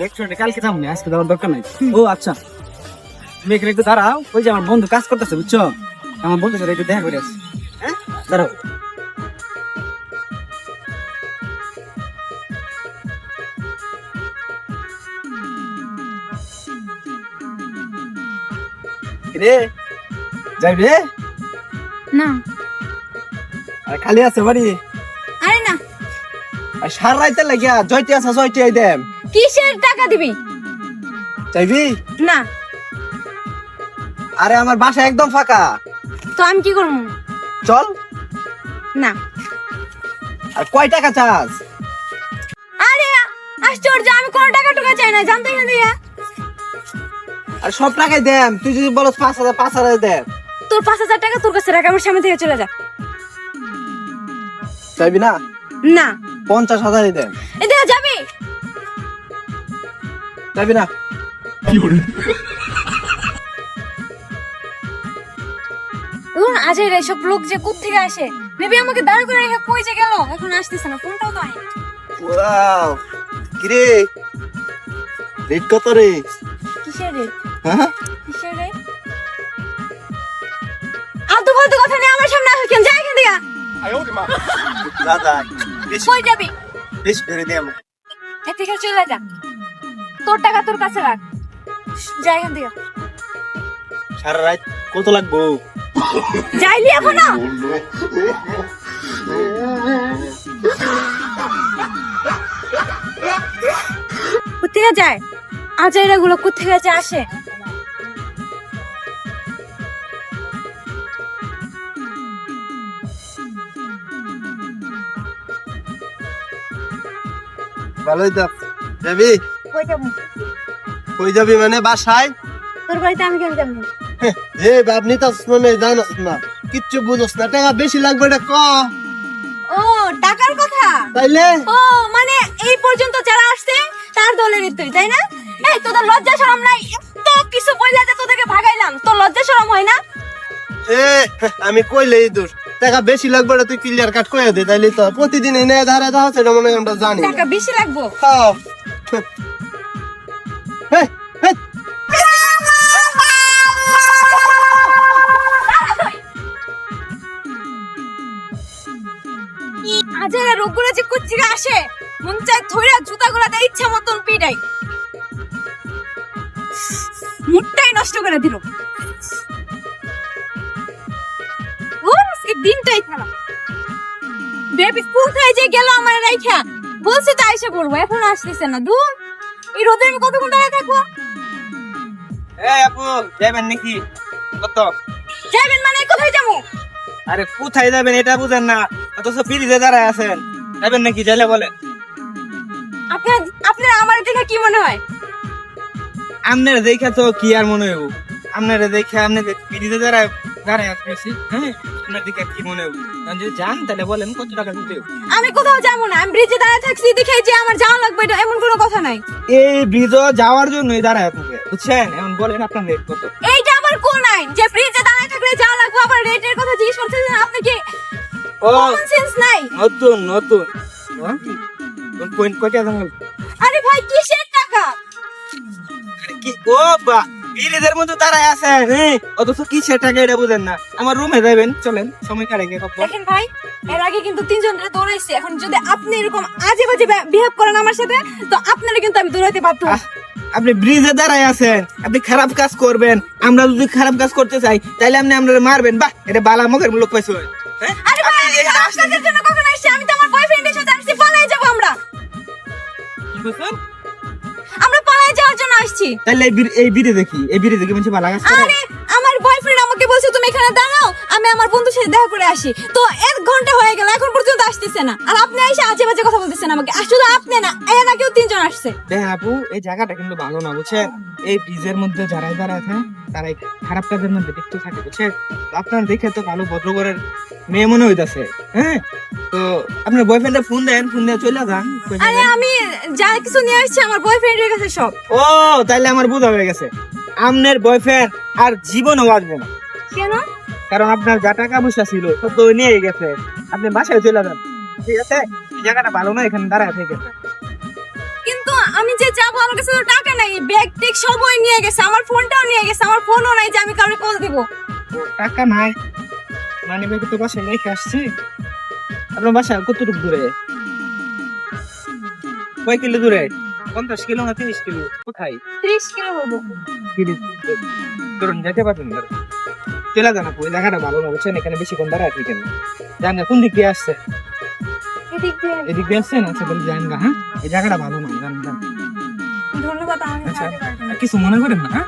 রেস্টুরেন্টে কালকে যাব না আজকে যাওয়ার দরকার নাই। ও আচ্ছা। তুমি এখানে একটু দাঁড়াও ওই যে আমার বন্ধু কাজ করতেছে বুঝছ? আমার বন্ধুর সাথে একটু দেখা করে আসি। হ্যাঁ? দাঁড়াও। রে যাইবে? না। আর খালি আছে বাড়ি? সার রাইতে লাগিয়া জয়টি আছে জয়টি আই দেম। কিসের টাকা দিবি? চাইবি? না। আরে আমার বাসা একদম ফাঁকা। তো আমি কি করব? চল। না। আর কয় টাকা চাস? আরে আশ্চর্য আমি কোনো টাকা টুকা চাই না জানতে থেকে আর সব টাকাই দেম তুই যদি বলস পাঁচ হাজার পাঁচ হাজার দেম। তোর পাঁচ হাজার টাকা তোর কাছে রাখ আমার সামনে থেকে চলে যা। চাইবি না? না। পঞ্চাশ হাজারই এদিকে যাবি? চাইবি না? এখন আজের এসব লোক যে কোথ থেকে আসে? মেবি আমাকে দাঁড় করে রেখে কই যে গেল? এখন আসতেছে না ফোনটাও তো ওয়াও কিরে? রেট কত রে? কিসের রে হ্যাঁ? কিসের রে আলতু ফালতু কথা নেই আমার সামনে আসে কেন? যাই এখান থেকে। দাদা কই যাবি? বেশি ধরে এ থেকে চলে যা। তোর টাকা তোর কাছে রাখ। যাই এখান থেকে। সারা রাত কত লাগবো? যাইলি এখনও? কোথেকে যায়? আজাইরা গুলো কোথেকে আসে? ভালোই তো। যাবি? কই যাবি? মানে বাসায়? তোর বাড়িতে আমি কেন যাব? হে আপনি তো মানে জানোস না। কিচ্ছু বুঝোস না। টাকা বেশি লাগবে এটা ক? ও টাকার কথা? তাইলে? ও মানে এই পর্যন্ত যারা আসছে তার দলের তুই তাই না? এই তোদের লজ্জা শরম নাই? এত কিছু বইলা যে তোদেরকে ভাগাইলাম। তোর লজ্জা শরম হয় না? এ আমি কইলে এই দোষ টাকা বেশি লাগবে এটা তুই ক্লিয়ার কাট কইয়া দে তাইলে তো প্রতিদিন এনে ধারে দাও সেটা মনে হয় আমরা জানি। টাকা বেশি লাগবো? হ্যাঁ। হে, রোগগুলো যে কুচ্ছিকে আসে? মন চায় থইরা জুতাগুলো দেয় ইচ্ছা মতন পিটাই। মুডটাই নষ্ট করে দিল। দিনটাই খারাপ। বেবি কোথায় যে গেল আমার রাইখা বলছে তো পড়ব এখন আসতেছে না দূর। এই রোদে আমি কতক্ষণ দাঁড়িয়ে থাকব? এই আপু যাবেন নাকি? কত? যাবেন মানে কোথায় যাব? আরে কোথায় যাবেন এটা বুঝেন না অথচ পিড়িতে দাঁড়ায় আছেন। যাবেন নাকি যাইলে বলেন। আপনার আপনার আমার দেখে কি মনে হয়? আপনার দেখে তো কি আর মনে হইব? আপনার দেখে আপনি পিড়িতে দাঁড়ায় দাঁড়ায় আসতেছি হ্যাঁ? আপনার দেখে কি মনে হইব যদি যান তাহলে বলেন কত টাকা দিতে আমি কোথাও যাব না আমি ব্রিজে দাঁড়িয়ে থাকছি দেখে যে আমার যাওয়া লাগবে এটা এমন কোনো কথা নাই। এই ব্রিজ যাওয়ার জন্যই দাঁড়ায় থাকে বুঝছেন? এখন বলেন আপনার রেট কত। এইটা আমার কোন আইন? যে ব্রিজে দাঁড়িয়ে থাকলে যাওয়া লাগবে আবার রেটের কথা জিজ্ঞেস করতেছেন আপনি কি কমন সেন্স নাই? নতুন নতুন? কোন পয়েন্ট কয়টা আরে ভাই কিসের টাকা? কি ও বা বিলিদের মধ্যে দাঁড়ায় আছেন হ্যাঁ অথচ কি সে টাকা এটা বুঝেন না। আমার রুমে যাবেন চলেন সময় কাটে কত দেখেন ভাই এর আগে কিন্তু তিনজন ধরে দৌড়াইছে। এখন যদি আপনি এরকম আজে বাজে বিহেভ করেন আমার সাথে তো আপনারা কিন্তু আমি দৌড়াইতে বাধ্য আপনি ব্রিজে দাঁড়ায় আছেন আপনি খারাপ কাজ করবেন। আমরা যদি খারাপ কাজ করতে চাই তাহলে আপনি আমরা মারবেন। বাহ এটা বালা মুখের লোক পাইছো। হ্যাঁ? আরে ভাই আমি কাজের জন্য কখন আসছি? আমি তো তাহলে এই বিড়ি- এই বিড়ি দেখি। এই বিড়ি দেখি বলছি ভালো আরে আমার বয়ফ্রেন্ড আমাকে বলছে তুমি এখানে দাঁড়াও আমি আমার বন্ধুর সাথে দেখা করে আসি। তো এক ঘণ্টা হয়ে গেল এখন পর্যন্ত আসতেছে না। আর আপনি এসে আজে বাজে কথা বলতেছেন আমাকে। শুধু আপনি না এর আগেও তিনজন আসছে। দেখেন আপু এই জায়গাটা কিন্তু ভালো না বুঝছেন? এই ব্রিজের মধ্যে যারা যারা আছে তারা এই খারাপ কাজের মধ্যে লিপ্ত থাকে বুঝছেন? তো আপনার দেখে তো ভালো ভদ্র ঘরের মেয়ে মনে হইতাছে হ্যাঁ? তো আপনার বয়ফ্রেন্ডে ফোন দেন ফোন দিয়ে চলে যান আরে আমি যা কিছু নিয়ে আসছি আমার বয়ফ্রেন্ডের কাছে সব। ও তাইলে আমার বোঝা হয়ে গেছে। আপনার বয়ফ্রেন্ড আর জীবনও আসবে না। কেন? কারণ আপনার যা টাকা পয়সা ছিল সব তো নিয়ে গেছে। আপনি বাসায় চলে যান। ঠিক আছে? জায়গাটা ভালো না এখানে দাঁড়ায় থেকে। কিন্তু আমি যে যাব আমার কাছে তো টাকা নাই। ব্যাগ টেক সবই নিয়ে গেছে। আমার ফোনটাও নিয়ে গেছে। আমার ফোনও নাই যে আমি কাউকে কল দিব। টাকা নাই। মানে ব্যাগে তো বাসায় রেখে আসছি। আপনার বাসা কতটুকু দূরে? কয় কিলো দূরে? পঞ্চাশ কিলো না তিরিশ কিলো? কোথায়? ত্রিশ কিলো হব। তিরিশ ধরুন যেতে পারবেন না জানা ওই জায়গাটা ভালো না বুঝছেন? এখানে বেশিক্ষণ দাঁড়ায় থাকেন জান কোন দিক দিয়ে আসছে? এদিক দিয়ে আসছেন আচ্ছা বলে জান গা হ্যাঁ? এই জায়গাটা ভালো না জান ধন্যবাদ আচ্ছা। কিছু মনে করেন না হ্যাঁ?